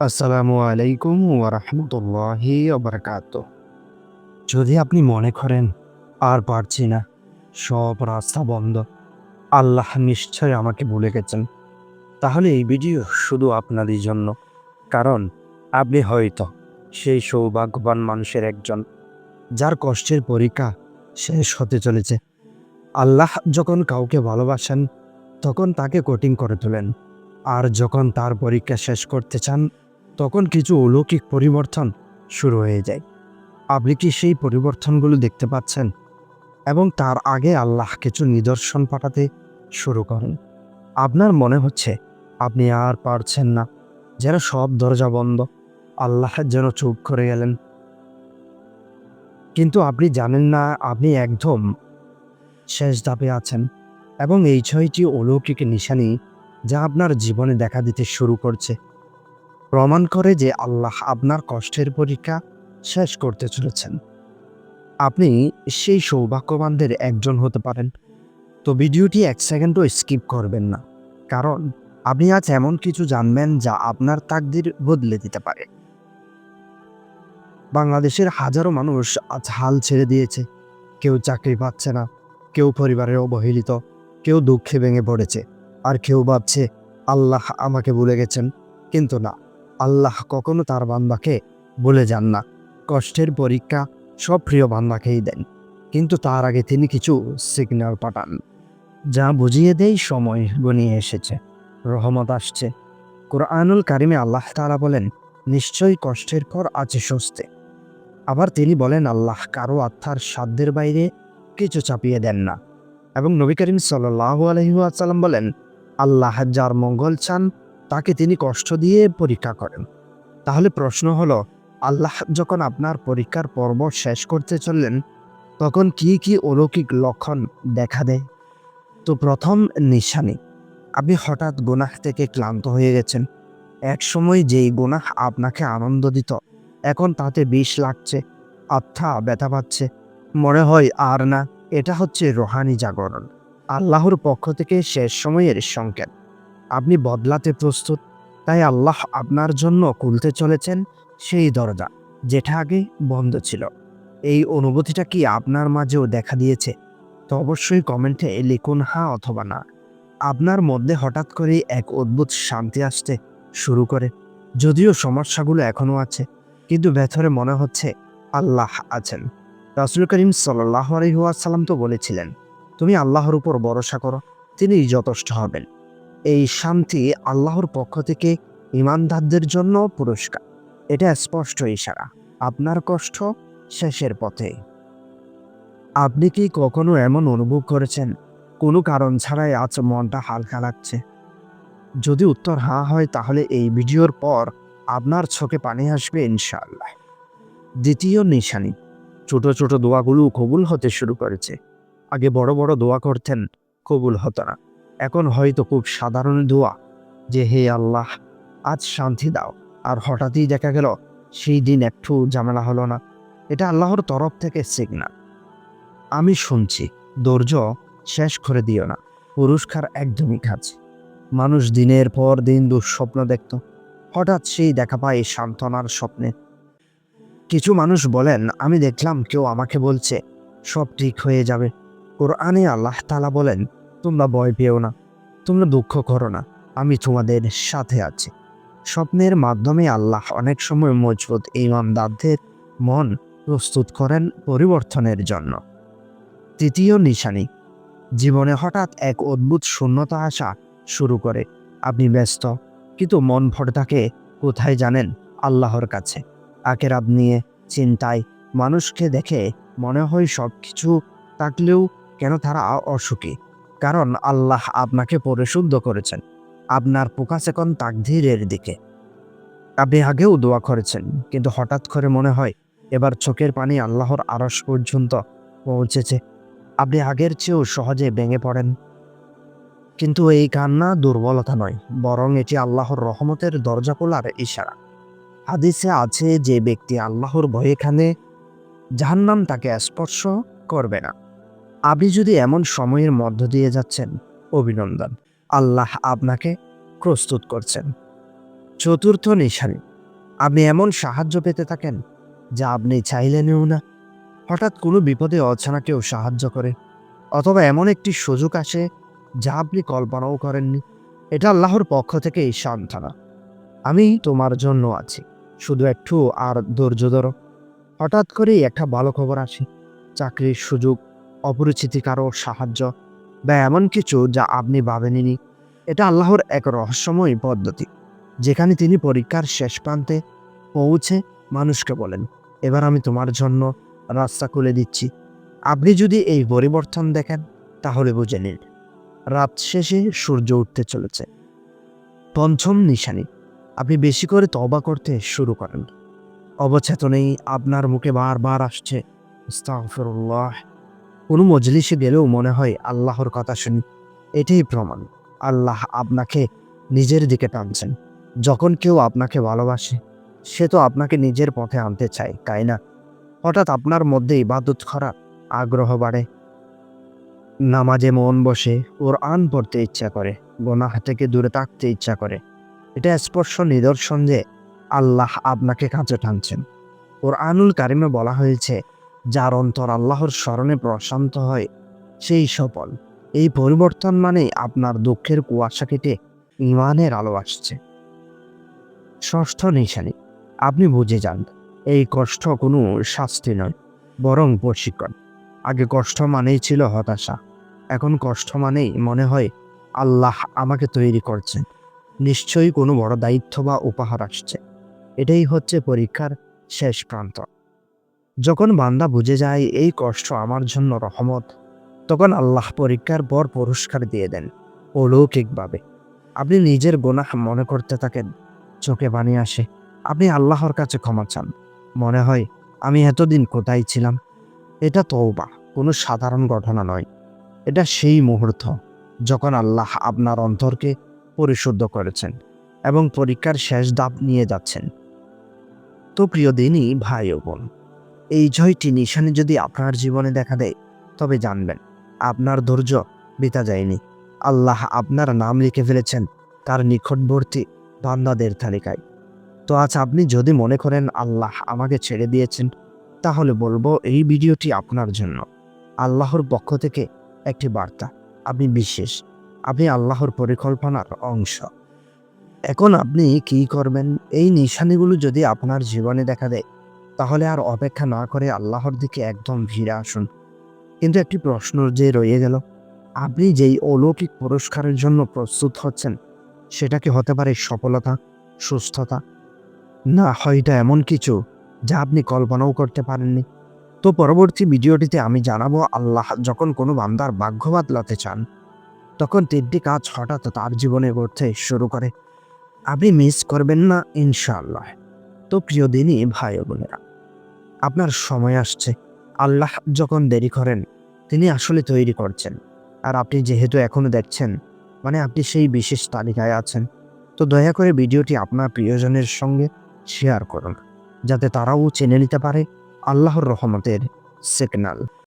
আসসালামু আলাইকুম ওরহমতুল্লাহি ওবরকাত যদি আপনি মনে করেন, আর পারছি না, সব রাস্তা বন্ধ। আল্লাহ নিশ্চয় আমাকে ভুলে গেছেন। তাহলে এই ভিডিও শুধু আপনারই জন্য। কারণ আপনি হয়তো সেই সৌভাগ্যবান মানুষের একজন, যার কষ্টের পরীক্ষা শেষ হতে চলেছে। আল্লাহ যখন কাউকে ভালোবাসেন, তখন তাকে কঠিন করে তোলেন। আর যখন তার পরীক্ষা শেষ করতে চান তখন কিছু অলৌকিক পরিবর্তন শুরু হয়ে যায়। আপনি কি সেই পরিবর্তনগুলো দেখতে পাচ্ছেন? এবং তার আগে আল্লাহ কিছু নিদর্শন পাঠাতে শুরু করেন। আপনার মনে হচ্ছে আপনি আর পারছেন না, যেন সব দরজা বন্ধ, আল্লাহ যেন চুপ করে গেলেন। কিন্তু আপনি জানেন না, আপনি একদম শেষ ধাপে আছেন, এবং এই ছয়টি অলৌকিক নিশানি যা আপনার জীবনে দেখা দিতে শুরু করছে। প্রমাণ করে যে আল্লাহ আপনার কষ্টের পরীক্ষা শেষ করতে চলেছেন। আপনি সেই সৌভাগ্যবানদের একজন হতে পারেন। তো ভিডিওটি এক সেকেন্ডও স্কিপ করবেন না। কারণ আপনি আজ এমন কিছু জানবেন যা আপনার তাকদির বদলে দিতে পারে। বাংলাদেশের হাজারো মানুষ আজ হাল ছেড়ে দিয়েছে। কেউ চাকরি পাচ্ছে না, কেউ পরিবারের অবহেলিত, কেউ দুঃখে ভেঙে পড়েছে। আর কেউ ভাবছে, আল্লাহ আমাকে ভুলে গেছেন। কিন্তু না। আল্লাহ কখনো তার বান্দাকে বলে যান না। কষ্টের পরীক্ষা সব প্রিয় বান্দাকেই দেন। কিন্তু তার আগে তিনি কিছু সিগন্যাল পাঠান, যা বুঝিয়ে দেয় সময় গনিয়ে এসেছে, রহমত আসছে। কোরআনুল কারিমে আল্লাহ তাআলা বলেন, নিশ্চয়ই কষ্টের পর আছে স্বস্তি। আবার তিনি বলেন, আল্লাহ কারও আত্মার সাধ্যের বাইরে কিছু চাপিয়ে দেন না। এবং নবী করিম সাল্লাহ আলহিহাসাল্লাম বলেন, আল্লাহ যার মঙ্গল চান তাকে তিনি কষ্ট দিয়ে পরীক্ষা করেন। তাহলে প্রশ্ন হলো, আল্লাহ যখন আপনার পরীক্ষার পর্ব শেষ করতে চললেন, তখন কি কি অলৌকিক লক্ষণ দেখা দেয়? তো প্রথম নিশানি, আপনি হঠাৎ গুনাহ থেকে ক্লান্ত হয়ে গেছেন। এক সময় যেই গুনাহ আপনাকে আনন্দ দিত, এখন তাতে বিষ লাগছে, আত্মা ব্যথা পাচ্ছে, মনে হয় আর না, এটা হচ্ছে রোহানি জাগরণ, আল্লাহর পক্ষ থেকে শেষ সময়ের সংকেত। আপনি বদলাতে প্রস্তুত, তাই আল্লাহ আপনার জন্য খুলতে চলেছেন সেই দরজা, যেটা আগে বন্ধ ছিল। এই অনুভূতিটা কি আপনার মাঝেও দেখা দিয়েছে? তো অবশ্যই কমেন্টে লিখুন হ্যাঁ অথবা না। আপনার মধ্যে হঠাৎ করে এক অদ্ভুত শান্তি আসতে শুরু করে। যদিও সমস্যাগুলো এখনও আছে, কিন্তু ভেতরে মনে হচ্ছে আল্লাহ আছেন। রাসুল করিম সাল্লাহ আলহিহাসাল্লাম তো বলেছিলেন, তুমি আল্লাহর উপর ভরসা করো, তিনি যথেষ্ট হবেন। এই শান্তি আল্লাহর পক্ষ থেকে ইমানদারদের জন্য পুরস্কার। এটা স্পষ্ট ইশারা। আপনার কষ্ট শেষের পথে। আপনি কি কখনো এমন অনুভব করেছেন? কোনো কারণ ছাড়াই আজ মনটা হালকা লাগছে। যদি উত্তর হ্যাঁ হয়, তাহলে এই ভিডিওর পর আপনার চোখে পানি আসবে ইনশাআল্লাহ। দ্বিতীয় নিশানি। ছোট ছোট দোয়াগুলো কবুল হতে শুরু করেছে। আগে বড় বড় দোয়া করতেন, কবুল হতো না। এখন হয়তো খুব সাধারণ দোয়া যে, হে আল্লাহ, আজ শান্তি দাও। আর হঠাৎই দেখা গেল, সেই দিন একটু ঝামেলা হলো না। এটা আল্লাহর তরফ থেকে সিগনাল আমি শুনছি, ধৈর্য শেষ করে দিও না। পুরস্কার একদমই কাছে। মানুষ দিনের পর দিন দুঃস্বপ্ন দেখত। হঠাৎ সেই দেখা পায় সান্ত্বনার স্বপ্নে। কিছু মানুষ বলেন, আমি দেখলাম কেউ আমাকে বলছে, সব ঠিক হয়ে যাবে। কোরআনে আল্লাহ তালা বলেন তোমরা ভয় পেও না। তোমরা দুঃখ করো না। আমি তোমাদের সাথে আছি। স্বপ্নের মাধ্যমে আল্লাহ অনেক সময় মজবুত ইমানদারদের মন প্রস্তুত করেন পরিবর্তনের জন্য। তৃতীয় নিশানি, জীবনে হঠাৎ এক অদ্ভুত শূন্যতা আসা শুরু করে। আপনি ব্যস্ত, কিন্তু মন ভরে থাকে, কোথায় জানেন আল্লাহর কাছে? আকেরাত নিয়ে চিন্তায় মানুষকে দেখে মনে হয় সব কিছু থাকলেও কেন তারা অসুখী? কারণ আল্লাহ আপনাকে পরিশুদ্ধ করেছেন। আপনার পোকাস এখন তাকধীরের দিকে। আপনি আগেও দোয়া করেছেন, কিন্তু হঠাৎ করে মনে হয় এবার চোখের পানি আল্লাহর আরস পর্যন্ত পৌঁছেছে। আপনি আগের চেয়েও সহজে ভেঙে পড়েন। কিন্তু এই কান্না দুর্বলতা নয়, বরং এটি আল্লাহর রহমতের দরজা খোলার ইশারা। হাদিসে আছে যে ব্যক্তি আল্লাহর ভয়ে খানে জাহান্নাম তাকে স্পর্শ করবে না। আপনি যদি এমন সময়ের মধ্য দিয়ে যাচ্ছেন, অভিনন্দন। আল্লাহ আপনাকে প্রস্তুত করছেন। চতুর্থ নিশানি। আপনি এমন সাহায্য পেতে থাকেন, যা আপনি চাইলেনও না। হঠাৎ কোনো বিপদে অজানা কেউ সাহায্য করে, অথবা এমন একটি সুযোগ আসে, যা আপনি কল্পনাও করেননি। এটা আল্লাহর পক্ষ থেকে এই সান্ত্বনা। আমি তোমার জন্য আছি, শুধু একটু আর ধৈর্য ধরো। হঠাৎ করেই একটা ভালো খবর আসে, চাকরির সুযোগ অপরিচিতি কারও সাহায্য বা এমন কিছু যা আপনি ভাবেননি। এটা আল্লাহর এক রহস্যময় পদ্ধতি, যেখানে তিনি পরীক্ষার শেষ প্রান্তে পৌঁছে মানুষকে বলেন, এবার আমি তোমার জন্য রাস্তা খুলে দিচ্ছি। আপনি যদি এই পরিবর্তন দেখেন, তাহলে বুঝে নিন, রাত শেষে সূর্য উঠতে চলেছে। পঞ্চম নিশানি, আপনি বেশি করে তবা করতে শুরু করেন। অবচেতনেই আপনার মুখে বারবার আসছে, আস্তাগফিরুল্লাহ। কোনো মজলিসে গেলেও মনে হয় আল্লাহর কথা শুনি। এটাই প্রমাণ। আল্লাহ আপনাকে নিজের দিকে টানছেন। যখন কেউ আপনাকে ভালোবাসে, সে তো আপনাকে নিজের পথে আনতে চায়, তাই না? হঠাৎ আপনার মধ্যে ইবাদত করার আগ্রহ বাড়ে। নামাজে মন বসে ওর আন পড়তে ইচ্ছা করে, গোনাহ থেকে দূরে থাকতে ইচ্ছা করে। এটা স্পর্শ নিদর্শন যে আল্লাহ আপনাকে কাছে টানছেন। ওর আনুল কারিমে বলা হয়েছে যার অন্তর আল্লাহর স্মরণে প্রশান্ত হয়, সেই সফল এই পরিবর্তন মানে আপনার দুঃখের কুয়াশা কেটে ইমানের আলো আসছে। ষষ্ঠ নিশানি, আপনি বুঝে যান, এই কষ্ট কোনো শাস্তি নয়, বরং প্রশিক্ষণ। আগে কষ্ট মানেই ছিল হতাশা, এখন কষ্ট মানেই মনে হয় আল্লাহ আমাকে তৈরি করছেন, নিশ্চয়ই কোনো বড় দায়িত্ব বা উপহার আসছে। এটাই হচ্ছে পরীক্ষার শেষ প্রান্ত। যখন বান্দা বুঝে যায় এই কষ্ট আমার জন্য রহমত, তখন আল্লাহ পরীক্ষার পর পুরস্কার দিয়ে দেন অলৌকিকভাবে। আপনি নিজের গোনাহ মনে করতে থাকেন, চোখে পানি আসে, আপনি আল্লাহর কাছে ক্ষমা চান। মনে হয়, আমি এতদিন কোথায় ছিলাম? এটা তওবা, কোনো সাধারণ ঘটনা নয়। এটা সেই মুহূর্ত যখন আল্লাহ আপনার অন্তরকে পরিশুদ্ধ করেছেন এবং পরীক্ষার শেষ দাপ নিয়ে যাচ্ছেন। তো প্রিয় দিনই ভাই ও বোন এই জয়টি নিশানি যদি আপনার জীবনে দেখা দেয়, তবে জানবেন, আপনার ধৈর্য বিতা যায়নি। আল্লাহ আপনার নাম লিখে ফেলেছেন, তার নিকটবর্তী বান্দাদের তালিকায়। তো আজ আপনি যদি মনে করেন আল্লাহ আমাকে ছেড়ে দিয়েছেন, তাহলে বলব এই ভিডিওটি আপনার জন্য। আল্লাহর পক্ষ থেকে একটি বার্তা, আপনি বিশেষ, আপনি আল্লাহর পরিকল্পনার অংশ। এখন আপনি কি করবেন? এই নিশানিগুলো যদি আপনার জীবনে দেখা দেয় তাহলে আর অপেক্ষা না করে আল্লাহর দিকে একদম ভিড়ে আসুন। কিন্তু একটি প্রশ্ন যে রয়ে গেল, আপনি যেই অলৌকিক পুরস্কারের জন্য প্রস্তুত হচ্ছেন, সেটা কি হতে পারে সফলতা, সুস্থতা? না হয়তো এমন কিছু যা আপনি কল্পনাও করতে পারেননি। তো পরবর্তী ভিডিওটিতে আমি জানাব, আল্লাহ যখন কোনো বান্দার ভাগ্য বাদলাতে চান, তখন তিনটি কাজ হঠাৎ তার জীবনে ঘটতে শুরু করে। আপনি মিস করবেন না, ইনশাআল্লাহ। তো প্রিয় দিনই ভাই বোনেরা আপনার সময় আসছে। আল্লাহ যখন দেরি করেন, তিনি আসলে তৈরি করছেন। আর আপনি যেহেতু এখনও দেখছেন মানে আপনি সেই বিশেষ তালিকায় আছেন, তো দয়া করে ভিডিওটি আপনার প্রিয়জনের সঙ্গে শেয়ার করুন, যাতে তারাও চেনে নিতে পারে আল্লাহর রহমতের সিগনাল